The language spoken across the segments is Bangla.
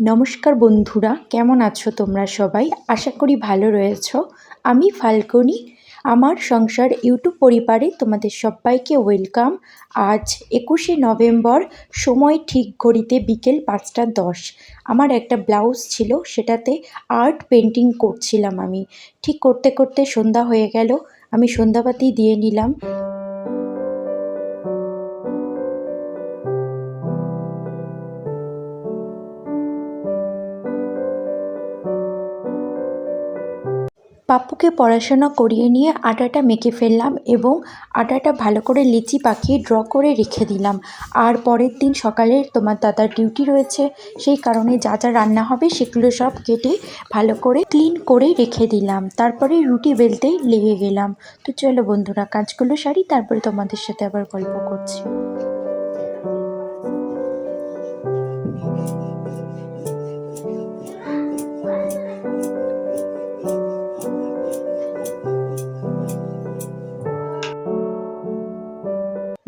নমস্কার বন্ধুরা, কেমন আছো তোমরা সবাই? আশা করি ভালো রয়েছো। আমি ফাল্গুনি, আমার সংসার ইউটিউব পরিবারে তোমাদের সবাইকে ওয়েলকাম। আজ একুশে নভেম্বর, সময় ঠিক ঘড়িতে বিকেল পাঁচটা দশ। আমার একটা ব্লাউজ ছিল, সেটাতে আর্ট পেন্টিং করছিলাম আমি। ঠিক করতে করতে সন্ধ্যা হয়ে গেল, আমি সন্ধ্যাবাতি দিয়ে নিলাম। পাপ্পুকে পড়াশোনা করিয়ে নিয়ে আটাটা মেখে ফেললাম এবং আটাটা ভালো করে লিচি পাকিয়ে ড্র করে রেখে দিলাম। আর পরের দিন সকালে তোমার দাদার ডিউটি রয়েছে, সেই কারণে যা যা রান্না হবে সেগুলো সব কেটে ভালো করে ক্লিন করে রেখে দিলাম। তারপরে রুটি বেলতে লেগে গেলাম। তো চলো বন্ধুরা, কাজগুলো সারি, তারপরে তোমাদের সাথে আবার গল্প করছি।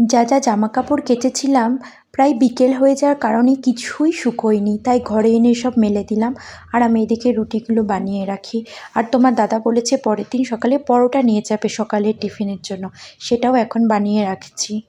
যা যা জামা কাপড় কেচেছিলাম প্রায় বিকেল হয়ে যাওয়ার কারণে কিছুই শুকোয়নি, তাই ঘরে এনে সব মেলে দিলাম। আর আমি এদিকে রুটিগুলো বানিয়ে রাখি। আর তোমার দাদা বলেছে পরের দিন সকালে পরোটা নিয়ে যাবে সকালের টিফিনের জন্য। সেটাও এখন বানিয়ে রাখছি।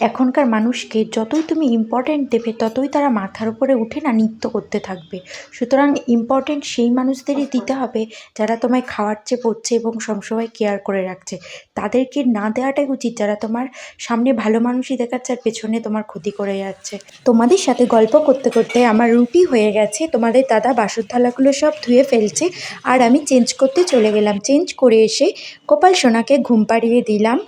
এখনকার মানুষকে যতই তুমি ইম্পর্ট্যান্ট দেবে, ততই তারা মাথার উপরে উঠে না নৃত্য করতে থাকবে। সুতরাং ইম্পর্ট্যান্ট সেই মানুষদেরই দিতে হবে, যারা তোমায় খাওয়াচ্ছে পড়ছে এবং সবসময় কেয়ার করে রাখছে। তাদেরকে না দেওয়াটাই উচিত, যারা তোমার সামনে ভালো মানুষই দেখাচ্ছে আর পেছনে তোমার ক্ষতি করে যাচ্ছে। তোমাদের সাথে গল্প করতে করতে আমার রুটি হয়ে গেছে, তোমাদের দাদা বাসন থালাগুলো সব ধুয়ে ফেলছে আর আমি চেঞ্জ করতে চলে গেলাম। চেঞ্জ করে এসে গোপাল সোনাকে ঘুম পাড়িয়ে দিলাম।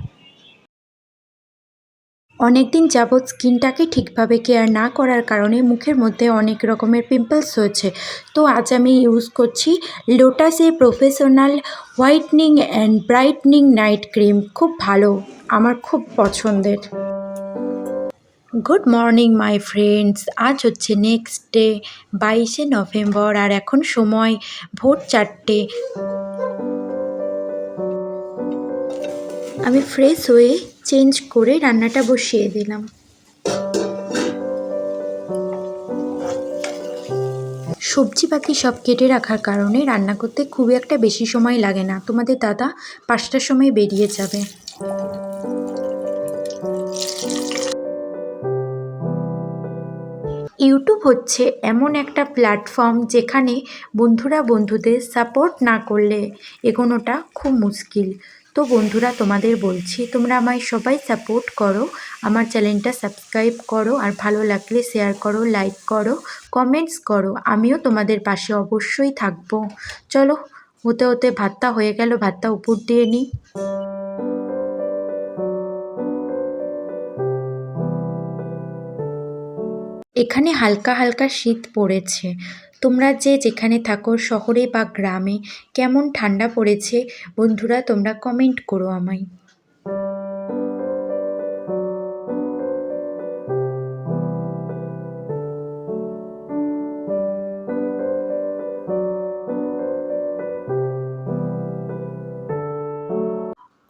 অনেক দিন যাবৎ স্কিনটাকে ঠিকভাবে কেয়ার না করার কারণে মুখের মধ্যে অনেক রকমের পিম্পলস হয়েছে। তো আজ আমি ইউজ করছি লোটাসের professional whitening and brightening night cream খুব ভালো, আমার খুব পছন্দের। গুড মর্নিং মাই ফ্রেন্ডস আজ হচ্ছে নেক্সট ডে বাইশে নভেম্বর, আর এখন সময় ভোর চারটে। আমি ফ্রেশ হয়ে চেঞ্জ করে রান্নাটা বসিয়ে দিলাম। সবজিপাতি সব কেটে রাখার কারণে রান্না করতে খুবই একটা বেশি সময় লাগে না। তোমাদের দাদা পাঁচটার সময় বেরিয়ে যাবে। ইউটিউব হচ্ছে এমন একটা প্ল্যাটফর্ম যেখানে বন্ধুরা বন্ধুদের সাপোর্ট না করলে এগোনোটা খুব মুশকিল। তো বন্ধুরা, তোমাদের বলছি, তোমরা আমায় সবাই সাপোর্ট করো, আমার চ্যানেলটা সাবস্ক্রাইব করো, আর ভালো লাগলে শেয়ার করো লাইক করো কমেন্টস করো, আমিও তোমাদের পাশে অবশ্যই থাকব। চলো, হতে হতে ভাতটা হয়ে গেল, ভাতটা উপর দিয়ে নিই। এখানে হালকা হালকা শীত পড়েছে। তোমরা যে যেখানে থাকো, শহরে বা গ্রামে, কেমন ঠান্ডা পড়েছে? বন্ধুরা, তোমরা কমেন্ট করো আমায়।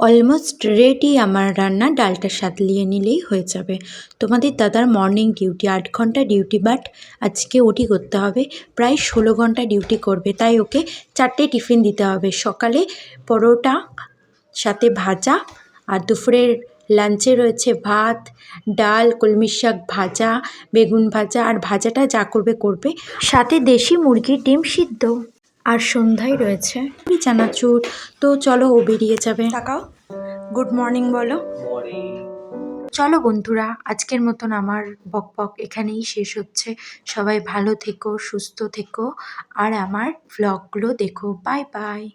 অলমোস্ট রেডি আমার রান্না ডালটা সাতলিয়ে নিলেই হয়ে যাবে। তোমাদের দাদার মর্নিং ডিউটি আট ঘণ্টা ডিউটি বাট আজকে ওটি করতে হবে। প্রায় ষোলো ঘণ্টা ডিউটি করবে, তাই ওকে চারটে টিফিন দিতে হবে। সকালে পরোটা, সাথে ভাজা, আর দুপুরের লাঞ্চে রয়েছে ভাত, ডাল, কলমির শাক ভাজা, বেগুন ভাজা, আর ভাজাটা যা করবে করবে। সাথে দেশি মুরগির ডিম সিদ্ধ। আর সন্ধ্যায় রয়েছে। চানাচুর তো চলো ও বেরিয়ে যাবে। টাকাও গুড মর্নিং বলো। চলো বন্ধুরা আজকের মতন আমার বক বক এখানেই শেষ হচ্ছে। সবাই ভালো থেকো সুস্থ থেকো আর আমার ভ্লগগুলো দেখো। Bye bye